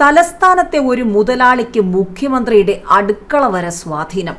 തലസ്ഥാനത്തെ ഒരു മുതലാളിക്ക് മുഖ്യമന്ത്രിയുടെ അടുക്കള വരെ സ്വാധീനം.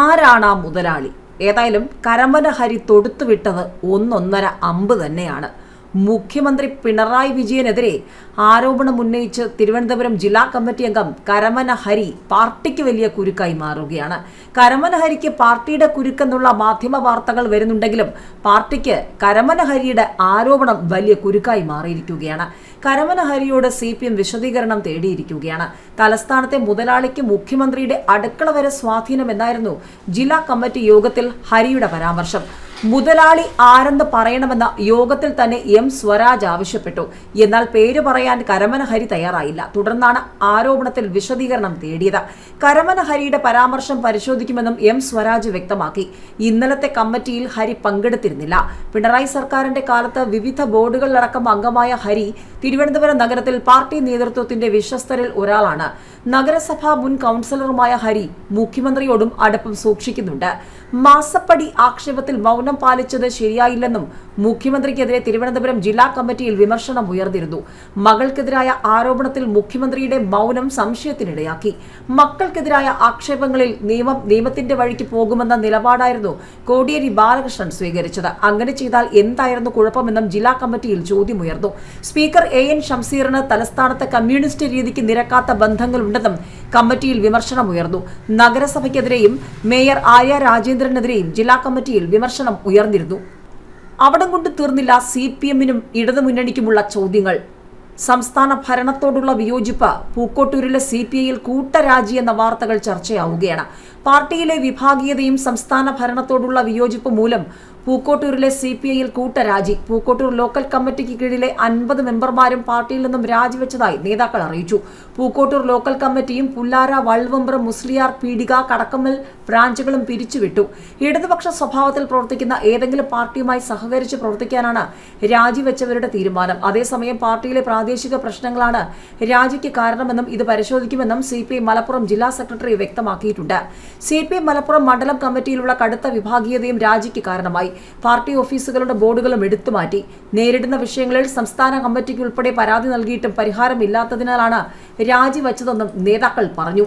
ആരാണ് ആ മുതലാളി? ഏതായാലും കരമന ഹരി തൊടുത്തുവിട്ടത് ഒന്നൊന്നര അമ്പ് തന്നെയാണ്. മുഖ്യമന്ത്രി പിണറായി വിജയനെതിരെ ആരോപണം ഉന്നയിച്ച് തിരുവനന്തപുരം ജില്ലാ കമ്മിറ്റി അംഗം കരമന ഹരി പാർട്ടിക്ക് വലിയ കുരുക്കായി മാറുകയാണ്. കരമന ഹരിക്ക് പാർട്ടിയുടെ കുരുക്കെന്നുള്ള മാധ്യമ വാർത്തകൾ വരുന്നുണ്ടെങ്കിലും പാർട്ടിക്ക് കരമന ഹരിയുടെ ആരോപണം വലിയ കുരുക്കായി മാറിയിരിക്കുകയാണ്. കരമന ഹരിയോട് സി പി എം വിശദീകരണം തേടിയിരിക്കുകയാണ്. തലസ്ഥാനത്തെ മുതലാളിക്ക് മുഖ്യമന്ത്രിയുടെ അടുക്കള വരെ സ്വാധീനം എന്നായിരുന്നു ജില്ലാ കമ്മിറ്റി യോഗത്തിൽ ഹരിയുടെ പരാമർശം. മുതലാളി ആരെന്ന് പറയണമെന്ന് യോഗത്തിൽ തന്നെ എം സ്വരാജ് ആവശ്യപ്പെട്ടു. എന്നാൽ പേര് പറയാൻ കരമന ഹരി തയ്യാറായില്ല. തുടർന്നാണ് ആരോപണത്തിൽ വിശദീകരണം തേടിയത്. കരമന ഹരിയുടെ പരാമർശം പരിശോധിക്കുമെന്നും എം സ്വരാജ് വ്യക്തമാക്കി. ഇന്നലത്തെ കമ്മിറ്റിയിൽ ഹരി പങ്കെടുത്തിരുന്നില്ല. പിണറായി സർക്കാരിന്റെ കാലത്ത് വിവിധ ബോർഡുകളിലടക്കം അംഗമായ ഹരി തിരുവനന്തപുരം നഗരത്തിൽ പാർട്ടി നേതൃത്വത്തിന്റെ വിശ്വസ്തരിൽ ഒരാളാണ്. നഗരസഭാ മുൻ കൗൺസിലറുമായ ഹരി മുഖ്യമന്ത്രിയോടും അടുപ്പം സൂക്ഷിക്കുന്നുണ്ട്. മാസപ്പടി ആക്ഷേപത്തിൽ മൗനം പാലിച്ചത് ശരിയായില്ലെന്നും മുഖ്യമന്ത്രിക്കെതിരെ തിരുവനന്തപുരം ജില്ലാ കമ്മിറ്റിയിൽ വിമർശനം ഉയർന്നിരുന്നു. മകൾക്കെതിരായ ആരോപണത്തിൽ മുഖ്യമന്ത്രിയുടെ മൗനം സംശയത്തിനിടയാക്കി. മക്കൾക്കെതിരായ ആക്ഷേപങ്ങളിൽ നിയമം നിയമത്തിന്റെ വഴിക്ക് പോകുമെന്ന നിലപാടായിരുന്നു കോടിയേരി ബാലകൃഷ്ണൻ സ്വീകരിച്ചത്. അങ്ങനെ ചെയ്താൽ എന്തായിരുന്നു കുഴപ്പമെന്നും ജില്ലാ കമ്മിറ്റിയിൽ ചോദ്യമുയർന്നു. സ്പീക്കർ എ എൻ ഷംസീറിന് തലസ്ഥാനത്ത് കമ്മ്യൂണിസ്റ്റ് രീതിക്ക് നിരക്കാത്ത ബന്ധങ്ങളുണ്ടെന്നും കമ്മിറ്റിയിൽ വിമർശനമുയർന്നു. നഗരസഭയ്ക്കെതിരെയും മേയർ ആര്യ രാജേന്ദ്രനെതിരെയും ജില്ലാ കമ്മിറ്റിയിൽ വിമർശനം ഉയർന്നിരുന്നു. അവിടം കൊണ്ട് തീർന്നില്ല സി പി എമ്മിനും ഇടതുമുന്നണിക്കുമുള്ള ചോദ്യങ്ങൾ. സംസ്ഥാന ഭരണത്തോടുള്ള വിയോജിപ്പ് പൂക്കോട്ടൂരിലെ സി പി ഐയിൽ കൂട്ടരാജി എന്ന വാർത്തകൾ ചർച്ചയാവുകയാണ്. പാർട്ടിയിലെ വിഭാഗീയതയും സംസ്ഥാന ഭരണത്തോടുള്ള വിയോജിപ്പ് മൂലം പൂക്കോട്ടൂരിലെ സി പി ഐയിൽ കൂട്ടരാജി. പൂക്കോട്ടൂർ ലോക്കൽ കമ്മിറ്റിക്ക് കീഴിലെ അൻപത് മെമ്പർമാരും പാർട്ടിയിൽ നിന്നും രാജിവെച്ചതായി നേതാക്കൾ അറിയിച്ചു. പൂക്കോട്ടൂർ ലോക്കൽ കമ്മിറ്റിയും പുല്ലാര വള്ളുവമ്പ്ര മുസ്ലിയാർ പീടിക കടക്കമ്മൽ ബ്രാഞ്ചുകളും പിരിച്ചുവിട്ടു. ഇടതുപക്ഷ സ്വഭാവത്തിൽ പ്രവർത്തിക്കുന്ന ഏതെങ്കിലും പാർട്ടിയുമായി സഹകരിച്ച് പ്രവർത്തിക്കാനാണ് രാജിവെച്ചവരുടെ തീരുമാനം. അതേസമയം പാർട്ടിയിലെ പ്രാദേശിക പ്രശ്നങ്ങളാണ് രാജിക്ക് കാരണമെന്നും ഇത് പരിശോധിക്കുമെന്നും സി പി മലപ്പുറം ജില്ലാ സെക്രട്ടറി വ്യക്തമാക്കിയിട്ടുണ്ട്. സി പി മലപ്പുറം മണ്ഡലം കമ്മിറ്റിയിലുള്ള കടുത്ത വിഭാഗീയതയും രാജിക്ക് കാരണമായി. പാർട്ടി ഓഫീസുകളുടെ ബോർഡുകളും എടുത്തുമാറ്റി നേരിടുന്ന വിഷയങ്ങളിൽ സംസ്ഥാന കമ്മിറ്റിക്ക് ഉൾപ്പെടെ പരാതി നൽകിയിട്ടും പരിഹാരമില്ലാത്തതിനാലാണ് രാജിവച്ചതെന്നും നേതാക്കൾ പറഞ്ഞു.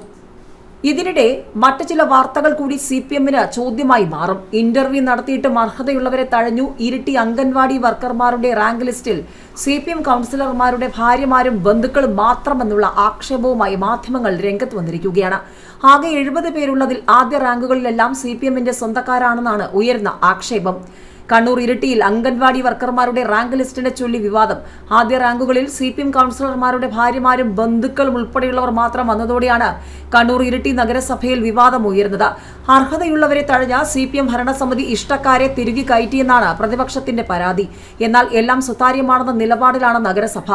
ഇതിനിടെ മറ്റു ചില വാർത്തകൾ കൂടി സി പി എമ്മിന് ചോദ്യമായി മാറും. ഇന്റർവ്യൂ നടത്തിയിട്ടും അർഹതയുള്ളവരെ തഴഞ്ഞു ഇരിട്ടി അംഗൻവാടി വർക്കർമാരുടെ റാങ്ക് ലിസ്റ്റിൽ സി പി എം കൗൺസിലർമാരുടെ ഭാര്യമാരും ബന്ധുക്കളും മാത്രമെന്നുള്ള ആക്ഷേപവുമായി മാധ്യമങ്ങൾ രംഗത്ത് വന്നിരിക്കുകയാണ്. ആകെ എഴുപത് പേരുള്ളതിൽ ആദ്യ റാങ്കുകളിലെല്ലാം സി പി എമ്മിന്റെ സ്വന്തക്കാരാണെന്നാണ് ഉയർന്ന ആക്ഷേപം. കണ്ണൂർ ഇരിട്ടിയിൽ അംഗൻവാടി വർക്കർമാരുടെ റാങ്ക് ലിസ്റ്റിനെ ചൊല്ലി വിവാദം. ആദ്യ റാങ്കുകളിൽ സി പി എം കൗൺസിലർമാരുടെ ഭാര്യമാരും ബന്ധുക്കളും ഉൾപ്പെടെയുള്ളവർ മാത്രം വന്നതോടെയാണ് കണ്ണൂർ ഇരിട്ടി നഗരസഭയിൽ വിവാദം ഉയർന്നത് അർഹതയുള്ളവരെ തഴഞ്ഞ സി പി എം ഭരണസമിതി ഇഷ്ടക്കാരെ തിരികെ കയറ്റിയെന്നാണ് പ്രതിപക്ഷത്തിന്റെ പരാതി. എന്നാൽ എല്ലാം സുതാര്യമാണെന്ന നിലപാടിലാണ് നഗരസഭ.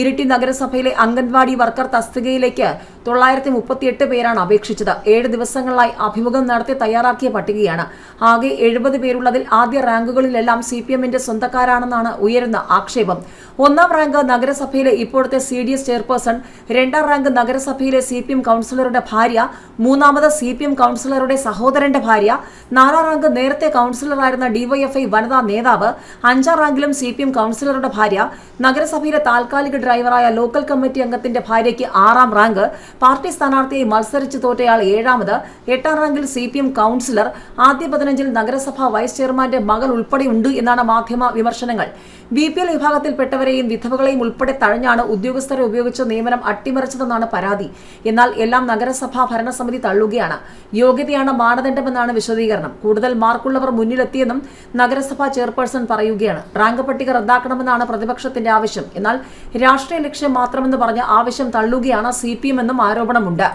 ഇരിട്ടി നഗരസഭയിലെ അംഗൻവാടി വർക്കർ തസ്തികയിലേക്ക് തൊള്ളായിരത്തി മുപ്പത്തിയെട്ട് പേരാണ് അപേക്ഷിച്ചത്. ഏഴ് ദിവസങ്ങളിലായി അഭിമുഖം നടത്തി തയ്യാറാക്കിയ പട്ടികയാണ്. ആകെ എഴുപത് പേരുള്ളതിൽ ആദ്യ റാങ്കുകളിലെല്ലാം സി പി എമ്മിന്റെ സ്വന്തക്കാരാണെന്നാണ് ഉയരുന്ന ആക്ഷേപം. ഒന്നാം റാങ്ക് നഗരസഭയിലെ ഇപ്പോഴത്തെ സി ഡി എസ് ചെയർപേഴ്സൺ രണ്ടാം റാങ്ക് നഗരസഭയിലെ സി പി എം കൗൺസിലറുടെ ഭാര്യ മൂന്നാമത് സി പി എം കൗൺസിലറുടെ സഹോദരന്റെ ഭാര്യ നാലാം റാങ്ക് നേരത്തെ കൗൺസിലറായിരുന്ന ഡിവൈഎഫ്ഐ വനിതാ നേതാവ് അഞ്ചാം റാങ്കിലും സി പി എം കൗൺസിലറുടെ ഭാര്യ നഗരസഭയിലെ താൽക്കാലിക ഡ്രൈവറായ ലോക്കൽ കമ്മിറ്റി അംഗത്തിന്റെ ഭാര്യയ്ക്ക് ആറാം റാങ്ക് പാർട്ടി സ്ഥാനാർത്ഥിയെ മത്സരിച്ച് തോറ്റയാൾ ഏഴാമത് എട്ടാം റാങ്കിൽ സി പി എം കൗൺസിലർ ആദ്യ പതിനഞ്ചിൽ നഗരസഭാ വൈസ് ചെയർമാന്റെ മകൾ ഉൾപ്പെടെയുണ്ട് എന്നാണ് മാധ്യമ വിമർശനങ്ങൾ. ബി പി എൽ വിഭാഗത്തിൽപ്പെട്ടവരെയും വിധവകളെയും ഉൾപ്പെടെ തഴഞ്ഞാണ് ഉദ്യോഗസ്ഥരെ ഉപയോഗിച്ച നിയമനം അട്ടിമറിച്ചതെന്നാണ് പരാതി. എന്നാൽ എല്ലാം നഗരസഭാ ഭരണസമിതി തള്ളുകയാണ്. യോഗ്യതയാണ് മാനദണ്ഡമെന്നാണ് വിശദീകരണം. കൂടുതൽ മാർക്കുള്ളവർ മുന്നിലെത്തിയെന്നും നഗരസഭാ ചെയർപേഴ്സൺ പറയുകയാണ്. റാങ്ക് പട്ടിക റദ്ദാക്കണമെന്നാണ് പ്രതിപക്ഷത്തിന്റെ ആവശ്യം. എന്നാൽ രാഷ്ട്രീയ ലക്ഷ്യം മാത്രമെന്ന് പറഞ്ഞ ആവശ്യം തള്ളുകയാണ് സി പി എം എന്നും ആരോപണമുണ്ട്.